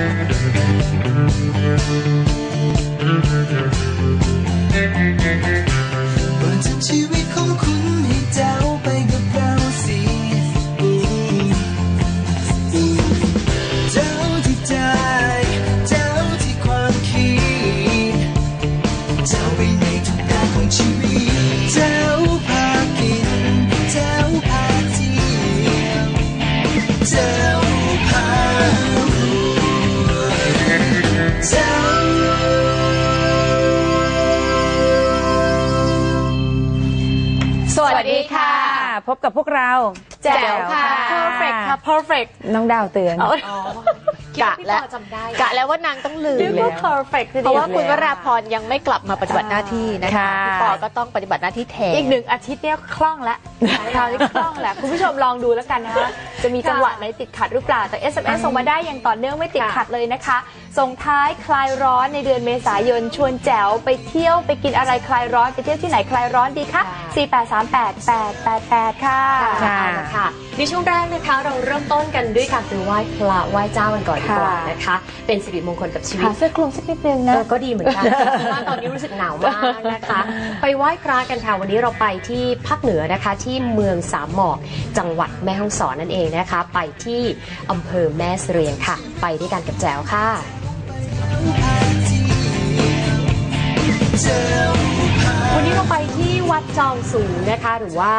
Thank you. วัสดีค่ะ พบกับพวกเรา แจ๋วค่ะ perfect ค่ะ perfect น้องดาวเตือน กะแล้วกะแล้วว่านางต้องลืมเรียกว่า perfect เพราะว่าคุณวราพรยังไม่กลับมาปฏิบัติหน้าที่นะคะค่ะพี่ปอก็ต้องปฏิบัติหน้าที่แทน อีกหนึ่งอาทิตย์เนี่ยคล่องแล้วคราวนี้คล่องแล้วคุณผู้ชมลองดูแล้วกันนะคะจะมีจังหวะไหนติดขัดหรือเปล่าแต่ SMS ส่งมาได้อย่างต่อเนื่องไม่ติดขัดเลยนะคะ ส่งท้ายคลายร้อนในเดือนเมษายนชวนแจ๋วไปเที่ยวไปกินอะไรคลายร้อนไปเที่ยวที่ไหนคลายร้อนดีคะ4838888 ค่ะ ค่ะ เอาละค่ะในช่วงแรกนะคะเราเริ่มต้นกันด้วยการไปไหว้พระไหว้เจ้ากันก่อนดีกว่าค่ะนะคะ เป็นสิริมงคลกับชีวิหาตเสื้อคลุมสักนิดนึงเอนะอก็ดีเหมือนกันเพราะว่าตอนนี้รู้สึกหนาวมากนะคะ ไปไหว้พระกันค่ะ วันนี้เราไปที่ภาคเหนือนะคะ ที่เมืองสามหมอกจังหวัดแม่ฮ่องสอนนั่นเองนะคะ ไปที่อำเภอแม่เสรียงค่ะ ไปด้วยกันกับแจ๋วค่ะ วันนี้เราไปที่วัดจองสูงนะคะ หรือว่า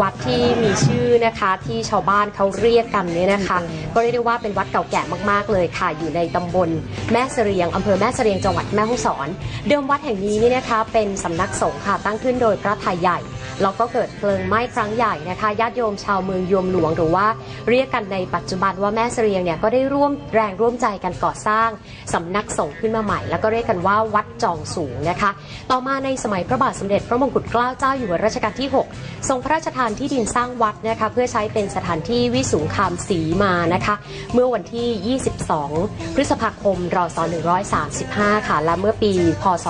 วัดที่มีชื่อนะคะที่ชาวบ้านเขาเรียกกันเนี่ยนะคะ ก็เรียกได้ว่าเป็นวัดเก่าแก่มากๆเลยค่ะ อยู่ในตำบลแม่เสรียงอำเภอแม่เสรียงจังหวัดแม่ฮ่องสอน เดิมวัดแห่งนี้นี่นะคะ เป็นสำนักสงฆ์ค่ะตั้งขึ้นโดยพระไทยใหญ่ แล้วก็เกิดเพลิงไหม้ครั้งใหญ่นะคะญาติโยมชาวเมืองโยมหลวงหรือว่าเรียกกันในปัจจุบันว่าแม่เสรียงเนี่ยก็ได้ร่วมแรงร่วมใจกันก่อสร้างสำนักสงฆ์ขึ้นมาใหม่ แล้วก็เรียกกันว่าวัดจองสูงนะคะ ต่อมาในสมัยพระบาทสมเด็จพระมงกุฎเกล้าเจ้าอยู่หัวรัชกาลที่ 6 ทรงพระราชทานที่ดินสร้างวัดนะคะเพื่อใช้เป็นสถานที่วิสูงคามศีมานะคะเมื่อวันที่ 22 พฤษภาคมรศ135 ค่ะและเมื่อปี พศ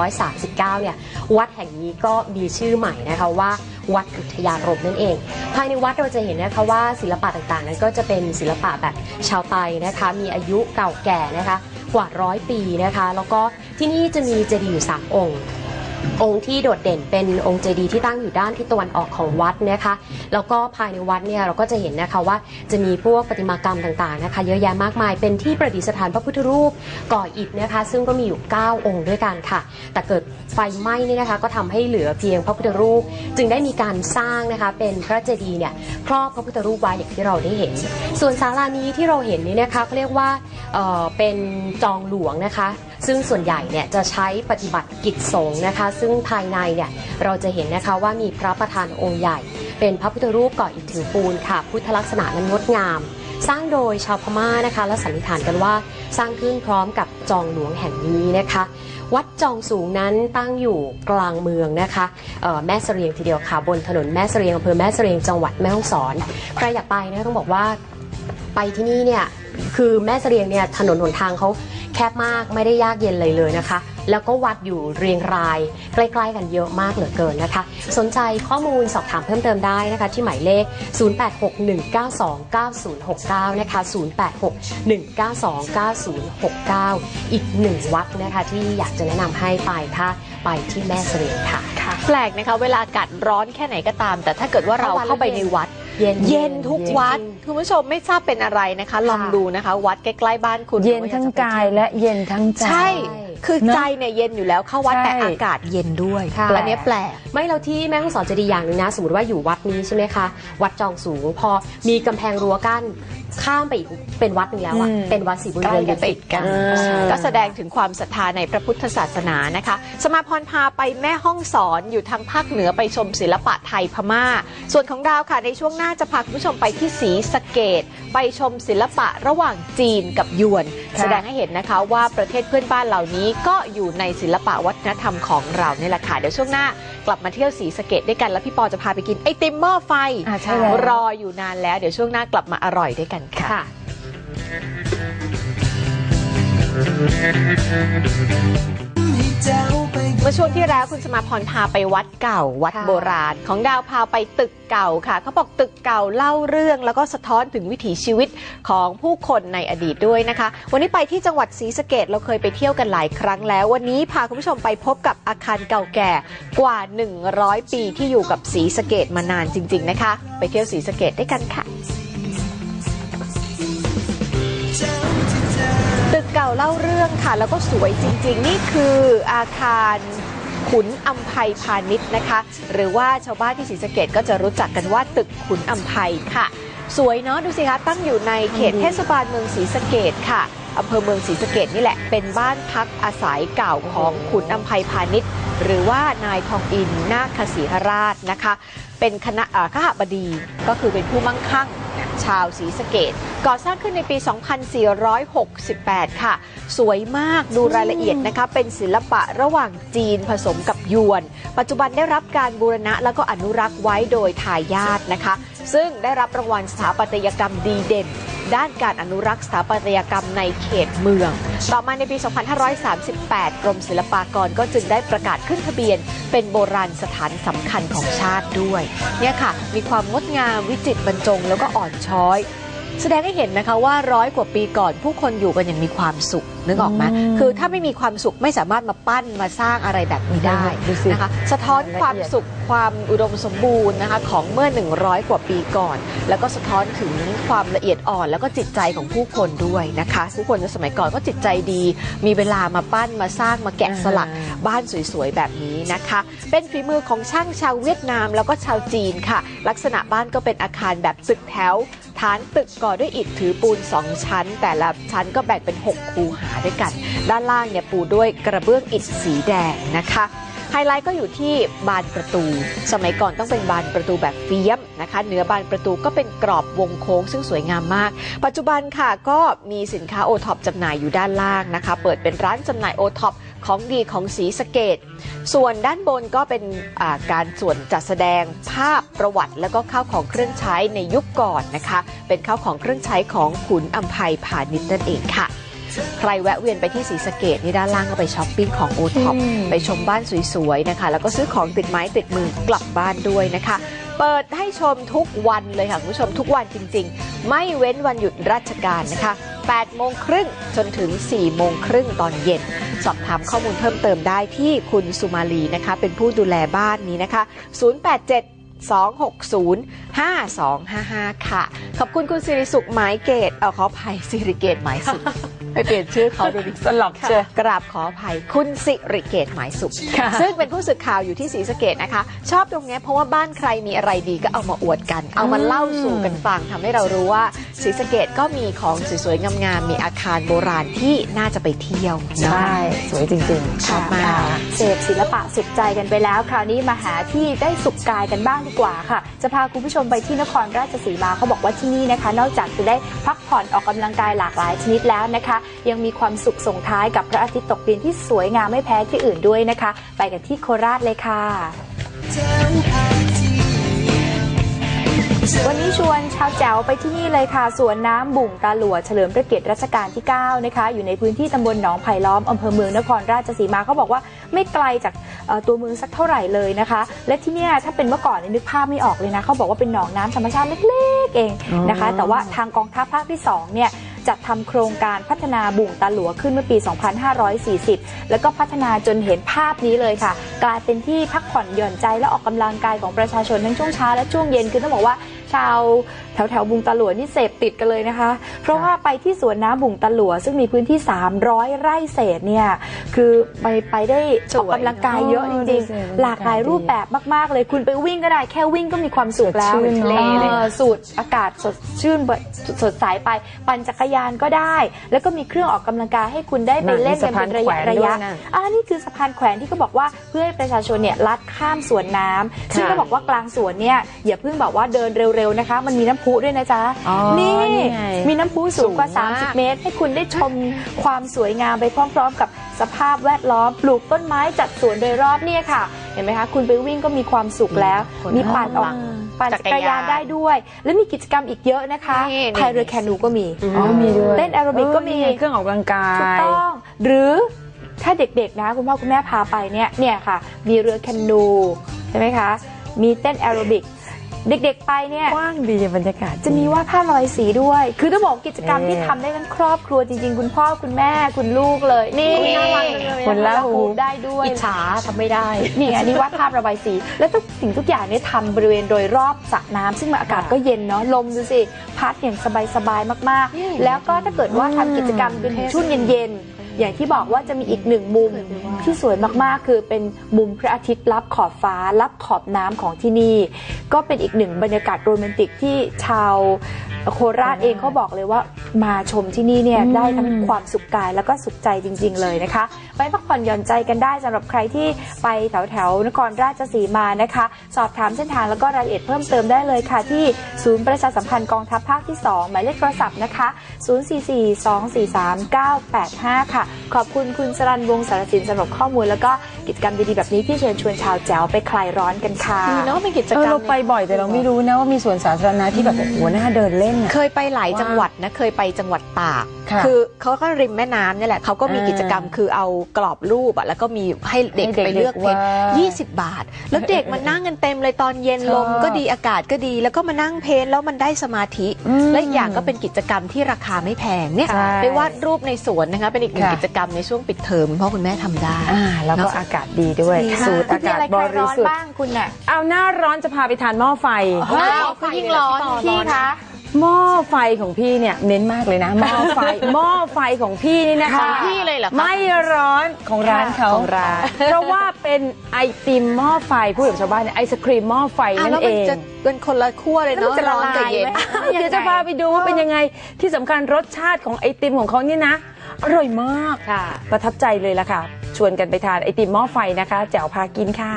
2439 เนี่ยวัดแห่งนี้ก็มีชื่อใหม่นะคะว่าวัดอุทยารมนั่นเอง ภายในวัดเราจะเห็นนะคะว่าศิลปะต่างๆ นั้นก็จะเป็นศิลปะแบบชาวไตนะคะมีอายุเก่าแก่นะคะกว่าร้อยปีนะคะ แล้วก็ที่นี่จะมีเจดีย์อยู่3องค์ องค์ที่โดดเด่นเป็นองค์เจดีย์ที่ตั้งอยู่ด้านทิศตะวันออกของวัดนะคะ แล้วก็ภายในวัดเนี่ยเราก็จะเห็นนะคะว่าจะมีพวกประติมากรรมต่างๆนะคะ เยอะแยะมากมาย เป็นที่ประดิษฐานพระพุทธรูปก่ออิฐนะคะ ซึ่งก็มีอยู่ 9 องค์ด้วยกันค่ะ แต่เกิดไฟไหม้นี่นะคะก็ทำให้เหลือเพียงพระพุทธรูป จึงได้มีการสร้างนะคะเป็นพระเจดีย์เนี่ยครอบพระพุทธรูปไว้อย่างที่เราได้เห็น ส่วนศาลานี้ที่เราเห็นนี่นะคะเขาเรียกว่าเเป็นจองหลวงนะคะ ซึ่งส่วนใหญ่เนี่ยจะใช้ปฏิบัติกิจสงฆ์นะคะ ซึ่งภายในเนี่ยเราจะเห็นนะคะว่ามีพระประธานองค์ใหญ่ เป็นพระพุทธรูปก่ออิฐถือปูนค่ะ พุทธลักษณะนั้นงดงาม สร้างโดยชาวพม่านะคะ และสันนิษฐานกันว่าสร้างขึ้นพร้อมกับจองหลวงแห่งนี้นะคะ วัดจองสูงนั้นตั้งอยู่กลางเมืองนะคะเอ่อแม่เสรียงทีเดียวค่ะบนถนนแม่เสรียงอำเภอแม่เสรียงจังหวัดแม่ฮ่องสอนใครอยากไปนะต้องบอกว่า ไปที่นี่เนี่ยคือแม่เสรียงเนี่ยถนนหนทางเขาแคบมากไม่ได้ยากเย็นเลยเลยนะคะ แล้วก็วัดอยู่เรียงราย ใกล้ๆกันเยอะมากเหลือเกินนะคะ สนใจข้อมูลสอบถามเพิ่มเติมได้นะคะ ที่หมายเลข 0861929069 นะคะ 0861929069 อีกหนึ่งวัดนะคะที่อยากจะแนะนำให้ไปถ้าไปที่แม่เสรียงค่ะ แปลกนะคะ เวลาอากาศร้อนแค่ไหนก็ตาม แต่ถ้าเกิดว่าเราเข้าไปในวัด เย็นเย็นทุกวัดเย็นคุณผู้ชมไม่ทราบเป็นอะไรนะคะ ลองดูนะคะ วัดใกล้ๆบ้านคุณเย็นทั้งกายและเย็นทั้งใจ ใช่ คือเนอะใจเนี่ยเย็นอยู่แล้วเข้าวัดใช่แต่อากาศเย็นด้วยค่ะอันเนี้ยแปลก ไม่เราที่แม่ห้องสอนจะดีอย่างหนึงนะ สมมติว่าอยู่วัดนี้ใช่ไหมคะ วัดจองสูงพอมีกำแพงรั้วกั้นข้ามไปอีกเป็นวัดหนึ่งแล้วอะอืมเป็นวัดศรีบุญใกล้เรือนกันติดกันใช่ก็แสดงถึงความศรัทธาในพระพุทธศาสนานะคะ สมาพรพาไปแม่ห้องสอนอยู่ทางภาคเหนือไปชมศิลปะไทยพม่า ส่วนของดาวค่ะในช่วงหน้าจะพาคุณผู้ชมไปที่ศรีสะเกดไปชมศิลปะระหว่างจีนกับยวนค่ะแสดงให้เห็นนะคะว่าประเทศเพื่อนบ้านเหล่านี้ก็อยู่ในศิลปะวัฒนธรรมของเรานี่แหละค่ะเดี๋ยวช่วงหน้ากลับมาเที่ยวศรีสะเกดด้วยกันแล้วพี่ปอจะพาไปกินไอติมหม้อไฟอ่าใช่แล้ว รออยู่นานแล้วเดี๋ยวช่วงหน้ากลับมาอร่อยด้วยกันค่ะ ค่ะ ให้แจ๋วไปกับ มื่อช่วงที่แล้วคุณสมาพรพาไปวัดเก่า วัดค่ะโบราณ ของดาวพาไปตึกเก่าค่ะเขาบอกตึกเก่าเล่าเรื่อง แล้วก็สะท้อนถึงวิถีชีวิตของผู้คนในอดีตด้วยนะคะ วันนี้ไปที่จังหวัดศรีสะเกดเราเคยไปเที่ยวกันหลายครั้งแล้ว วันนี้พาคุณผู้ชมไปพบกับอาคารเก่าแก่กว่า 100 ปีที่อยู่กับศรีสะเกดมานานจริง ๆนะคะ ไปเที่ยวศรีสะเกดด้วยกันค่ะ เก่าเล่าเรื่องค่ะ แล้วก็สวยจริง ๆ นี่คืออาคารขุนอัมภัยพาณิชย์นะคะ หรือว่าชาวบ้านที่ศรีสะเกดก็จะรู้จักกันว่าตึกขุนอัมภัยค่ะ สวยเนาะดูสิคะตั้งอยู่ในเขตเทศบาลเมืองศรีสะเกดค่ะอำเภอเมืองศรีสะเกดนี่แหละเป็นบ้านพักอาศัยเก่าของขุนอัมภัยพาณิชย์ หรือว่านายทองอินนาคศรีหราชนะคะ เป็นคณะอ่าบดีก็คือเป็นผู้มั่งคั่ง ชาวศรีสะเกดก่อสร้างขึ้นในปี 2468 ค่ะ สวยมากดูรายละเอียดนะคะ เป็นศิลปะระหว่างจีนผสมกับยวน ปัจจุบันได้รับการบูรณะแล้วก็อนุรักษ์ไว้โดยทายาทนะคะ ซึ่งได้รับรางวัลสถาปัตยกรรมดีเด่น ด้านการอนุรักษ์สถาปัตยกรรมในเขตเมือง ต่อมาในปี 2538 กรมศิลปากรก็จึงได้ประกาศขึ้นทะเบียน เป็นโบราณสถานสำคัญของชาติด้วย เนี่ยค่ะ มีความงดงามวิจิตรบรรจงแล้วก็อ่อนช้อย แสดงให้เห็นนะคะว่าร้อยกว่าปีก่อนผู้คนอยู่กันอย่างมีความสุข นึกออกไหมคือถ้าไม่มีความสุขไม่สามารถมาปั้นมาสร้างอะไรแบบนี้ได้ดูสินะคะสะท้อนความสุขความอุดมสมบูรณ์นะคะของเมื่อ 100 กว่าปีก่อน แล้วก็สะท้อนถึงความละเอียดอ่อน แล้วก็จิตใจของผู้คนด้วยนะคะผู้คนในสมัยก่อนก็จิตใจดี มีเวลามาปั้นมาสร้างมาแกะสลักบ้านสวยๆแบบนี้นะคะ เป็นฝีมือของช่างชาวเวียดนามแล้วก็ชาวจีนค่ะ ลักษณะบ้านก็เป็นอาคารแบบตึกแถว ฐานตึกก่อด้วยอิฐถือปูน 2 ชั้น แต่ละชั้นก็แบ่งเป็น 6 คูหาด้วยกัน ด้านล่างเนี่ยปูด้วยกระเบื้องอิฐสีแดงนะคะไฮไลท์ก็อยู่ที่บานประตู สมัยก่อนต้องเป็นบานประตูแบบเฟี้ยมนะคะเหนือบานประตูก็เป็นกรอบวงโค้งซึ่งสวยงามมาก ปัจจุบันค่ะก็มีสินค้าโอท็อปจำหน่ายอยู่ด้านล่างนะคะ เปิดเป็นร้านจำหน่ายโอท็อปของดีของสีสเกต ส่วนด้านบนก็เป็นาการส่วนจัดแสดงภาพประวัติ แล้วก็ข้าวของเครื่องใช้ในยุคก่อนนะคะ เป็นข้าวของเครื่องใช้ของขุนอัมภัยพาณิชนั่นเองค่ะ ใครแวะเวียนไปที่ศรีสะเกดนี่ด้านล่างก็ไปช้อปปิ้งของโอท็อปไปชมบ้านสวยๆนะคะ แล้วก็ซื้อของติดไม้ติดมือกลับบ้านด้วยนะคะ เปิดให้ชมทุกวันเลยค่ะคุณผู้ชมทุกวันจริง ๆ ไม่เว้นวันหยุดราชการนะคะ8โมงครึ่งจนถึง 4 โมงครึ่งตอนเย็น สอบถามข้อมูลเพิ่มเติมได้ที่คุณสุมาลีนะคะ เป็นผู้ดูแลบ้านนี้นะคะ 087 260 5255 ค่ะ ขอบคุณคุณสิริสุขหมายเกต เออขออภัยสิริเกตหมายสุข ไปเปลี่ยนชื่อเขาดูดิสลับเชียวกราบขออภัยคุณสิริเกตหมายสุข ซึ่งเป็นผู้สื่อข่าวอยู่ที่ศรีสะเกดนะคะ ชอบตรงเนี้ยเพราะว่าบ้านใครมีอะไรดีก็เอามาอวดกัน เอามาเล่าสู่กันฟังทำให้เรารู้ว่าศรีสะเกดก็มีของสวยๆงามๆมีอาคารโบราณที่น่าจะไปเที่ยวเนอะใช่สวยจริงๆชอบมากเสพศิลปะสุขใจกันไปแล้ว คราวนี้มาหาที่ได้สุขกายกันบ้างดีกว่าค่ะ จะพาคุณผู้ชมไปที่นครราชสีมาเขาบอกว่าที่นี่นะคะ นอกจากจะได้พักผ่อนออกกำลังกายหลากหลายชนิดแล้วนะคะ ยังมีความสุขส่งท้ายกับพระอาทิตย์ตกดินที่สวยงามไม่แพ้ที่อื่นด้วยนะคะ ไปกันที่โคราชเลยค่ะ วันนี้ชวนชาวแจ๋วไปที่นี่เลยค่ะสวนน้ำบุ่งตาหลัวเฉลิมพระเกียรติรัชกาลที่ 9 นะคะ อยู่ในพื้นที่ตำบลหนองไผ่ล้อมอำเภอเมืองนครราชสีมาเขาบอกว่าไม่ไกลจากเอ่อตัวเมืองสักเท่าไหร่เลยนะคะ และที่เนี่ยถ้าเป็นเมื่อก่อนเนี่ยนึกภาพไม่ออกเลยนะเขาบอกว่าเป็นหนองน้ำธรรมชาติเล็กๆเองนะคะ แต่ว่าทางกองทัพภาคที่สองเนี่ยจัดทำโครงการพัฒนาบุ่งตาหลัวขึ้นเมื่อปี 2540 แล้วก็พัฒนาจนเห็นภาพนี้เลยค่ะ กลายเป็นที่พักผ่อนหย่อนใจและออกกำลังกายของประชาชนทั้งช่วงเช้าและช่วงเย็นคือต้องบอกว่า ชาวแถวแถวๆบุงตาหลัวนี่เสพติดกันเลยนะคะ เพราะว่าไปที่สวนน้ำบุงตาหลัว ซึ่งมีพื้นที่ 300 ไร่เศษเนี่ยคือไปไปได้ออกกำลังกายเยอะจริงๆ หลากหลายรูปแบบมากๆเลย คุณไปวิ่งก็ได้แค่วิ่งก็มีความสุขแล้วสดชื่นเนอะเออสูดอากาศสดชื่นสดใสไป ปั่นจักรยานก็ได้ แล้วก็มีเครื่องออกกำลังกายให้คุณได้ไปเล่นกันเป็นระยะระยะอ่านี่คือสะพานแขวนที่เขาบอกว่าเพื่อให้ประชาชนเนี่ยลัดข้ามสวนน้ำซึ่งเขาบอกว่ากลางสวนเนี่ยอย่าเพิ่งแบบว่าเดินเร็วๆนะคะ มันมีน้ำพุด้วยนะจ๊ะ อ๋อนี่ นี่ไงมีน้ำพุสูงกว่า สูงมาก 30 เมตร ให้คุณได้ชมความสวยงามไปพร้อม ๆ กับสภาพแวดล้อม ปลูกต้นไม้จัดสวนโดยรอบเนี่ยค่ะ เห็นไหมคะ คุณไปวิ่งก็มีความสุขแล้ว คนมีปั่นออกหลังปั่นจักรยานได้ด้วย และมีกิจกรรมอีกเยอะนะคะนี่นี่ พายเรือแคนูก็มีอ๋อมีด้วยเล่นแอโรบิกก็มี เออนี่ไงเครื่องออกกำลังกาถูกย ต้องหรือแถ้าเด็กๆนะคุณพ่อคุณแม่พาไปเนี่ยเนี่ยค่ะ มีเรือแคนูใช่ไหมคะ มีเต้นแอโรบิก เด็กๆไปเนี่ยกว้างดีบรรยากาศจะมีวาดภาพระบายสีด้วย คือต้องบอกกิจกรรมเอ๊ะที่ทำได้ทั้งครอบครัวจริงๆ คุณพ่อคุณแม่คุณลูกเลย นี่น่ารักจังเลยคนละหูได้ด้วยอิจฉาทำไม่ได้ นี่อันนี้วาดภาพระบายสี และทุกสิ่งทุกอย่างเนี่ยทำบริเวณโดยรอบสระน้ำซึ่งมันอากาศก็เย็นเนาะลมดูสิพัดอย่างสบายๆมากๆ แล้วก็ถ้าเกิดว่าทำกิจกรรมเป็นช่วงเย็นๆ อย่างที่บอกว่าจะมีอีกหนึ่งมุมที่สวยมากๆ คือเป็นมุมพระอาทิตย์รับขอบฟ้ารับขอบน้ำของที่นี่ ก็เป็นอีกหนึ่งบรรยากาศโรแมนติกที่ชาวโคราชเองเขาบอกเลยว่ามาชมที่นี่เนี่ยได้ทั้งความสุขกายแล้วก็สุขใจจริง ๆ เลยนะคะ ไปพักผ่อนหย่อนใจกันได้สำหรับใครที่ไปแถวแถวๆนครราชสีมานะคะ สอบถามเส้นทางแล้วก็รายละเอียดเพิ่มเติมได้เลยค่ะ ที่ศูนย์ประชาสัมพันธ์กองทัพภาคที่ 2 หมายเลขโทรศัพท์นะคะ 044-243-985 ค่ะขอบคุณคุณสรันวงศ์สารสินสำหรับข้อมูล แล้วก็กิจกรรมดีๆแบบนี้ที่เชิญชวนชาวแจ๋วไปคลายร้อนกันค่ะดีเนาะเป็นกิจเอกรอรมเราไปบ่อยแต่เราไม่รู้นะว่ามีสวนสาธารณะที่แบบโอ้โหน่าเดินเล่นอะเคยไปหลายจังหวัดนะเคยไปจังหวัดตากค่ะอเขาก็ริมแม่น้ำเนี่ยแหละเขาก็มีอ่ากิจกรรมคือเอากรอบรูปอะแล้วก็มีให้เด็กให้เด็กไปเลือกเพลงวาด20 บาท แล้วเด็กมันนั่งกันเต็มเลยตอนเย็นชอบลมก็ดีอากาศก็ดี แล้วก็มานั่งเพลนแล้วมันได้สมาธิอืมและอีกอย่างก็เป็นกิจกรรมที่ราคาไม่แพงเนี่ยใช่ไปวาดรูปในสวนนะคะเป็นอีกหนึ่งค่ะกิจกรรมในช่วงปิดเทอมคุณพ่อคุณแม่ทำได้อ่าแล้วก็เนอะอากาศดีด้วยดีสูดคุอาณมีกาศอะไรบคลายร้ริอนสุทธิ์บ้างคุณน่ะเอาหน้าร้อนจะพาไปทานหม้อไฟอ้าวคุณยิ่งร้อนพี่คะหม้อไฟของพี่เนี่ยเน้นมากเลยนะหม้อไฟหม้อไฟของพี่นี่นะคะของพี่เลยเหรอคะไม่ร้อนของร้านเขาของร้านเพราะว่าเป็นไอติมหม้อไฟพูดแบบชาวบ้านเนี่ยไอศครีมหม้อไฟอะนั่แล้วนเอมันงจะเป็นคนละขั้วเลยแล้วมัเนาะนจะละร้อนลายกับเย็นไหมเดี๋ยวจะพาไปดูว่าเป็นยังไงที่สำคัญรสชาติของไอติมของเขาเนี่ยนะ อร่อยมาก ค่ะ ประทับใจเลยล่ะค่ะ ชวนกันไปทานไอติมหม้อไฟนะคะ แจ๋วพากินค่ะ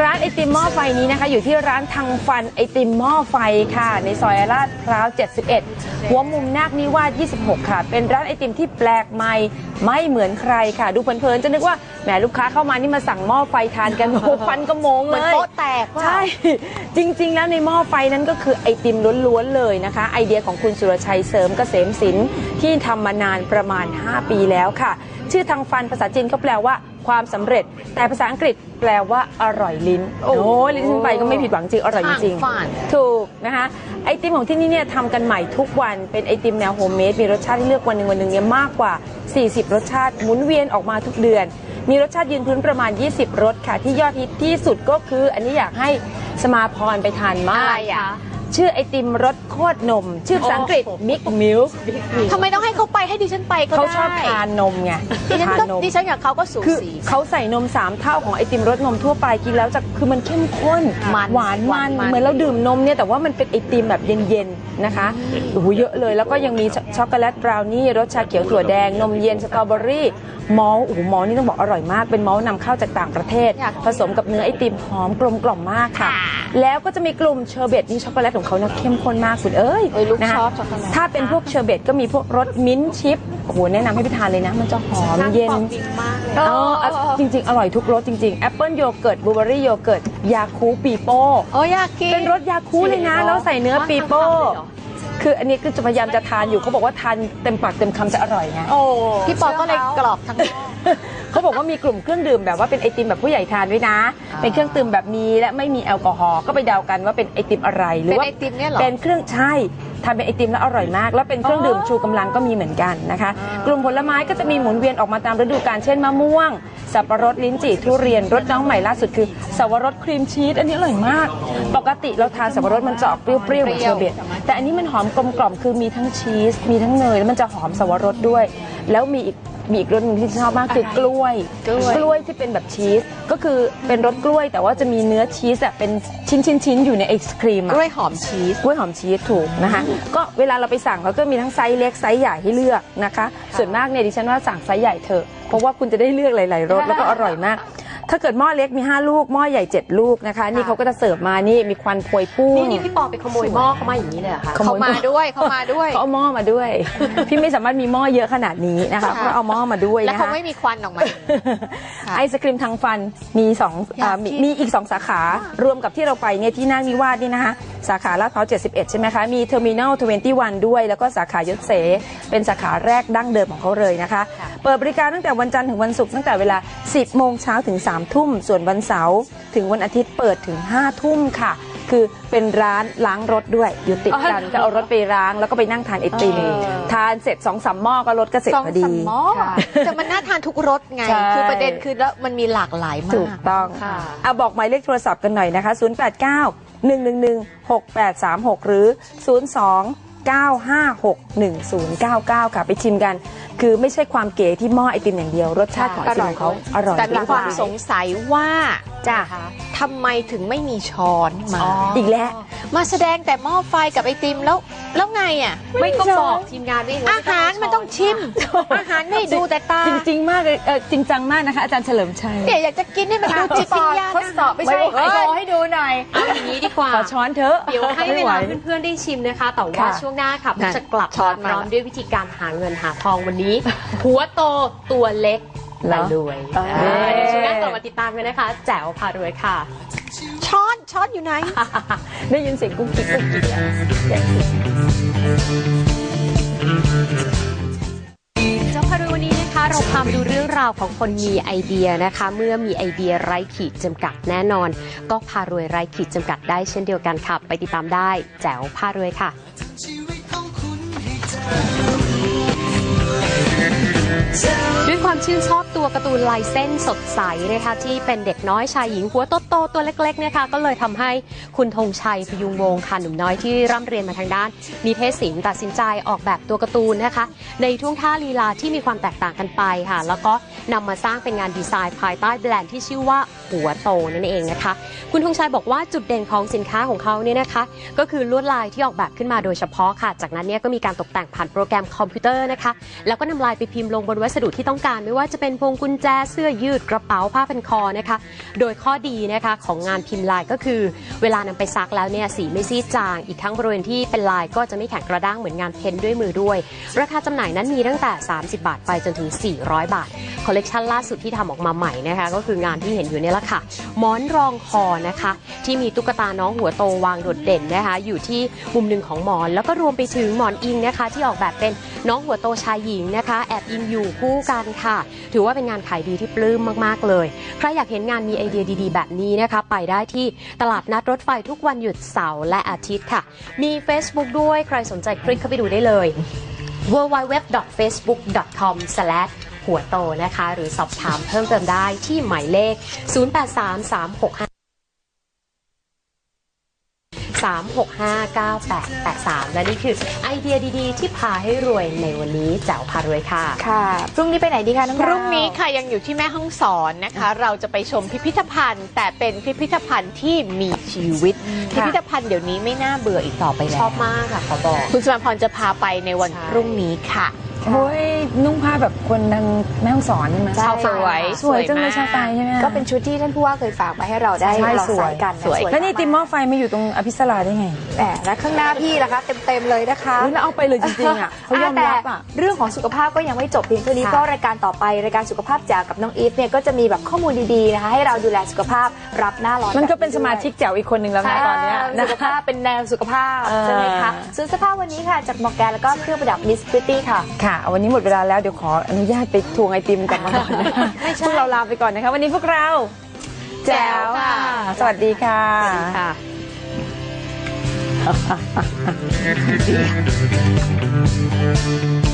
ร้านไอติมหม้อไฟนี้นะคะ อยู่ที่ร้านทางฟันไอติมหม้อไฟค่ะ ในซอยลาดพร้าว 71 หัวมุมนาคนิวาส 26 ค่ะ เป็นร้านไอติมที่แปลกใหม่ไม่เหมือนใครค่ะ ดูเพลินๆ จะนึกว่าแหมลูกค้าเข้ามานี่มาสั่งหม้อไฟทานกันโอ้โหฟันกระโมงเหมืเลอนยโต๊ะแตกว่าใช่ จริงๆ แล้วในหม้อไฟนั้นก็คือไอติมล้วนๆ เลยนะคะ ไอเดียของคุณสุรชัยเสริมเกษมศิลป์ที่ทำมานานประมาณ 5 ปีแล้วค่ะ ชื่อทางฟันภาษาจีนเขาแปลว่าความสำเร็จ แต่ภาษาอังกฤษแปลว่าอร่อยลิ้น โอ้ยลิ้นฉันไปก็ไม่ผิดหวังจริงอร่อยจริงทางฟันๆถูกนะคะไอติมของที่นี่เนี่ยทำกันใหม่ทุกวันเป็นไอติมแนวโฮมเมดมีรสชาติที่เลือกวันหนึ่งวันหนึ่งเนี่ยมากกว่า 40 รสชาติหมุนเวียนออกมาทุกเดือน มีรสชาติยืนพื้นประมาณ 20 รสค่ะที่ยอดฮิตที่สุดก็คือ อันนี้อยากให้สมาพรไปทานมากอะไรอะ ชื่อไอติมรสโคตรนม ชื่อภาษาอังกฤษ Mix Milk ทำไมต้องให้เขาไปให้ดิฉันไปก็ได้เขาชอบทานนมไงดิฉันทานก็นม ดิฉันกับเขาก็สูคือสี เขาใส่นม 3 เท่าของไอติมรสนมทั่วไปกินแล้วจะคือมันเข้มข้นมันหวานหมัวานนมัน เหมือนเราดื่มนมเนี่ยแต่ว่ามันเป็นไอติมแบบเย็นๆนะคะโอ้โหเยอะเลยแล้วก็ยังมีช็อกโกแลตบราวนี่รสชาเขียวถั่วแดง นมเย็นสตรอเบอรี่มอลต์โอ้โหมอลต์นี่ต้องบอกอร่อยมาก เป็นมอลต์นำเข้าจากต่างประเทศอยากผสมกับเนื้อไอติมหอมกลมกล่อมมากค่ะ แล้วก็จะมีกลุ่มเชอร์เบตนี่ช็อกโกแลตของเขาเนี่ยเข้มข้นมากคุณเอ้ยเอ้ยลูกนะคะชอบช็อกโกแลต ถ้าเป็นพวกเชอร์เบตก็มีพวกรสมิ้นท์ชิพโอ้โหแนะนำให้ไปทานเลยนะ มันจะหอมเย็นเอออะจริง ๆ อร่อยทุกรสจริงๆแอปเปิลโยเกิร์ตบลูเบอรี่โยเกิร์ตยาคูปีโป้โอ้ยอยากกิน เป็นรสยาคูเลยนะ แล้วใส่เนื้อปีโป้ คืออันนี้คือจะพยายามจะทานอยู่เขาบอกว่าทานเต็มปากเต็มคำจะอร่อยไง โอ้พี่ปอก็เลยกรอกทั้ง เขาบอกว่ามีกลุ่มเครื่องดื่มแบบว่าเป็นไอติมแบบผู้ใหญ่ทานด้วยนะ เป็นเครื่องดื่มแบบมีและไม่มีแอลกอฮอล์ก็ไปเดากันว่าเป็นไอติมอะไรหรืเป็นว่าไอติมเนี่ยเหรอเป็นเครื่องใช่ทำเป็นไอติมแล้วอร่อยมาก แล้วเป็นเครื่องดื่มชูกำลังก็มีเหมือนกันนะคะ กลุ่มผลไม้ก็จะมีหมุนเวียนออกมาตามฤดูกาลเช่นมะม่วง สับปะรดลิ้นจี่ทุเรียนรสน้องใหม่ล่าสุดคือสับปะรดครีมชีสอันนี้อร่อยมาก ปกติเราทานสับปะรดมันจะออกเปรี้ยวๆเหมือนเชอร์เบตแต่อันนี้มันหอมกลมกล่อมคือมีทั้งชีส มีทั้งเนยแล้วมันจะหอมสับปะรดด้วย แล้วมีอีก มีอีกรสหนึงที่ชอบมากคือกล้วย กล้วยที่เป็นแบบชีส ก็คือเป็นรสกล้วย แต่ว่าจะมีเนื้อชีสอะเป็นชิ้นๆๆอยู่ในไอศครีมอะกล้วยหอมชีส กล้วยหอมชีสถูกนะคะ ก็เวลาเราไปสั่งเขาก็มีทั้งไซส์เล็กไซส์ใหญ่ให้เลือกนะคะ ส่วนมากเนี่ยดิฉันว่าสั่งไซส์ใหญ่เถอะ เพราะว่าคุณจะได้เลือกหลาย ๆรสแล้วก็อร่อยมาก ถ้าเกิดหม้อเล็กมี 5 ลูกหม้อใหญ่ 7 ลูกนะคะ นี่เขาก็จะเสิร์ฟมานี่มีควันพวยพุ่ง นี่นี่พี่ปอไปขโมยหม้อเขามาอย่างนี้เลยเหรอคะขโมเขายมาด้วยเขามาด้วย เขาเอาหม้อมาด้วย พี่ไม่สามารถมีหม้อเยอะขนาดนี้นะคะค่ะเพราะเอาหม้อมาด้วยแล้วนะเขาคะ ไม่มีควันออกมา ค่ะไอศครีมทางฟันมีสองอยากอ่ามีกิน มีอีก 2 สาขารวมกับที่เราไปเนี่ยที่น่านนิวาสนี่นะคะ สาขาลาดพร้าว71 ใช่ไหมคะ มีเทอร์มินอล21 ด้วย แล้วก็สาขายศเส เป็นสาขาแรกดั้งเดิมของเขาเลยนะคะ เปิดบริการตั้งแต่วันจันทร์ถึงวันศุกร์ตั้งแต่เวลา 10 โมงเช้าถึง 3 ทุ่ม ส่วนวันเสาร์ถึงวันอาทิตย์เปิดถึง 5 ทุ่มค่ะ คือเป็นร้านล้างรถด้วย อยู่ติดกันก็เอารถไปล้างแล้วก็ไปนั่งทานไอติมเออทานเสร็จสองสามหม้อก็รถก็เสร็จสองพอดีสามหม้อค่ะแต่มันน่าทานทุกรสไงใช่คือประเด็นคือแล้วมันมีหลากหลายมากถูกต้องค่ะเอาบอกหมายเลขโทรศัพท์กันหน่อยนะคะ 089 111 6836 หรือ 02 956 1099 ค่ะ ไปชิมกัน คือไม่ใช่ความเก๋ที่หม้อไอติมอย่างเดียว รสชาติของไอติมของเขาอร่อยแต่มีด้วย ความสงสัยว่า จ้ะทำไมถึงไม่มีช้อนมาอี กแล้ว มาแสดงแต่หม้อไฟกับไอติมแล้ว แล้วไงอะ ไม่ก็บอกทีมงานไม่อาหารมันต้องชิม อาหารไม่ดูแต่ตาจริง ๆ มากเลยเออจริงจังมากนะคะ อาจารย์เฉลิมชัยเนี่ยอยากจะกินให้มันดูจิตวิญญาณทดสอบไม่ใช่ไม่โชว์ให้ดูหน่อย เอาอย่างนี้ดีกว่า ขอช้อนเถอะเดี๋ยวให้เวไม่ไหลาเพื่อนๆได้ชิมนะคะ แต่ว่าค่ะช่วงหน้าค่ะนั่นจะกลับช้อนมามาพร้อมด้วยวิธีการหาเงินหาทองวันนี้ หัวโตตัวเล็กเหรแต่อรวย เอออ่าเดี๋ย มาติดตามกันนะคะ แจ๋วพารวยค่ะ ช้อนช้อนอยู่ไหน ได้ยินเสียงกุ๊กกิ๊กกุ๊กกิ๊กเจ้าพารวยวันนี้นะคะ เราพามาดูเรื่องราวของคนมีไอเดียนะคะ เมื่อมีไอเดียไร้ขีดจำกัดแน่นอน ก็พารวยไร้ขีดจำกัดได้เช่นเดียวกันค่ะ ไปติดตามได้ แจ๋วพารวยค่ะ ด้วยความชื่นชอบตัวการ์ตูนลายเส้นสดใสนะคะที่เป็นเด็กน้อยชายหญิงหัวโตๆตัวเล็กๆนะคะก็เลยทำให้คุณธงชัยพยุงวงค่ะหนุ่มน้อยที่ร่ำเรียนมาทางด้าน นิเทศศิลป์ตัดสินใจออกแบบตัวการ์ตูนนะคะ ในท่วงท่าลีลาที่มีความแตกต่างกันไปค่ะ แล้วก็นำมาสร้างเป็นงานดีไซน์ภายใต้แบรนด์ที่ชื่อว่าหัวโตนั่นเองนะคะ คุณธงชัยบอกว่าจุดเด่นของสินค้าของเขาเนี่ยนะคะ ก็คือลวดลายที่ออกแบบขึ้นมาโดยเฉพาะค่ะ จากนั้นเนี่ยก็มีการตกแต่งผ่านโปรแกรมคอมพิวเตอร์นะคะแล้วก็นำลายไปพิมพ์ลงบนวัสดุที่ต้องการ ไม่ว่าจะเป็นพวงกุญแจเสื้อยืดกระเป๋าผ้าพันคอนะคะ โดยข้อดีนะคะของงานพิมพ์ลายก็คือ เวลานำไปซักแล้วเนี่ยสีไม่ซีดจาง อีกทั้งบริเวณที่เป็นลายก็จะไม่แข็งกระด้างเหมือนงานเพ้นด้วยมือด้วย ราคาจำหน่ายนั้นมีตั้งแต่ 30 บาทไปจนถึง 400 บาท คอลเลกชันล่าสุดที่ทำออกมาใหม่นะคะก็คืองานที่เห็นอยู่นี่แหละค่ะหมอนรองคอนะคะ ที่มีตุ๊กตาน้องหัวโตวางโดดเด่นนะคะ อยู่ที่มุมหนึ่งของหมอน แล้วก็รวมไปถึงหมอนอิงนะคะ ที่ออกแบบเป็น น้องหัวโตชายหญิงนะคะ แอบอิงอยู่คู่กันค่ะ ถือว่าเป็นงานขายดีที่ปลื้มมากๆเลย ใครอยากเห็นงานมีไอเดียดีๆ แบบนี้นะคะ ไปได้ที่ตลาดนัดรถไฟทุกวันหยุดเสาร์และอาทิตย์ค่ะ มี Facebook ด้วยใครสนใจคลิกเข้าไปดูได้เลย www.facebook.com หัวโตนะคะ หรือสอบถามเพิ่มเติมได้ที่หมายเลข 083365 3659883 และนี่คือไอเดียดีๆ ที่พาให้รวยในวันนี้แจ๋วพารวยค่ะ ค่ะ พรุ่งนี้ไปไหนดีคะน้องพดาวรุ่งนี้ค่ะยังอยู่ที่แม่ห้องสอนนะคะ เราจะไปชมพิพิธภัณฑ์ แต่เป็นพิพิธภัณฑ์ที่มีชีวิต พิพิธภัณฑ์เดี๋ยวนี้ไม่น่าเบื่ออีกต่อไปชแล้อวบมากค่ะขอบอก คุณสมพรจะพาไปในวันใช่พรุ่งนี้ค่ะ โอ้ยนุ่งผ้าแบบคนดังแม่ฮ่องสอนใช่ไหมใช่สวยสวยจังเลยมกชาวไตใช่ไหมก็เป็นชุดที่ท่านผู้ว่าเคยฝากมาให้เราได้ใช่ลองสวยใส่กันสวย แล้วนี่ติมหม้อไฟมาอยู่ตรงอภิสราได้ไง แหมและข้างหน้าพี่ล่ะคะ เต็มๆเลยนะคะอุ๊ยแล้วเอาไปเลยจริงๆอะเขายอมรับอะ แต่เรื่องของสุขภาพก็ยังไม่จบเพียงเท่านี้ค่ะ ก็รายการต่อไปรายการสุขภาพจากกับน้องอีฟเนี่ยก็จะมีแบบข้อมูลดีๆนะคะให้เราดูแลสุขภาพรับหน้าร้อนมันก็เป็นแบบสมาชิกแจ๋วอีกคนหนึ่งแล้วใช่นะตอนเนี้ยสุนะขภาพเป็นแนวสุขภาพเออ ใช่ไหมคะส่วนเสื้อผ้าวันนี้ค่ะจากมอร์แกนแล้วก็เครื่องประดับมิสพริตตี้ค่ะ ค่ะวันนี้หมดเวลาแล้วเดี๋ยวขออนุญาตไปทวงไอติมกลับมาก่อนนะคะไม่ใช่ พวกเราลาไปก่อนนะคะ วันนี้พวกเรา แจ๋วค่ะ สวัสดีค่ะ ค่ะเ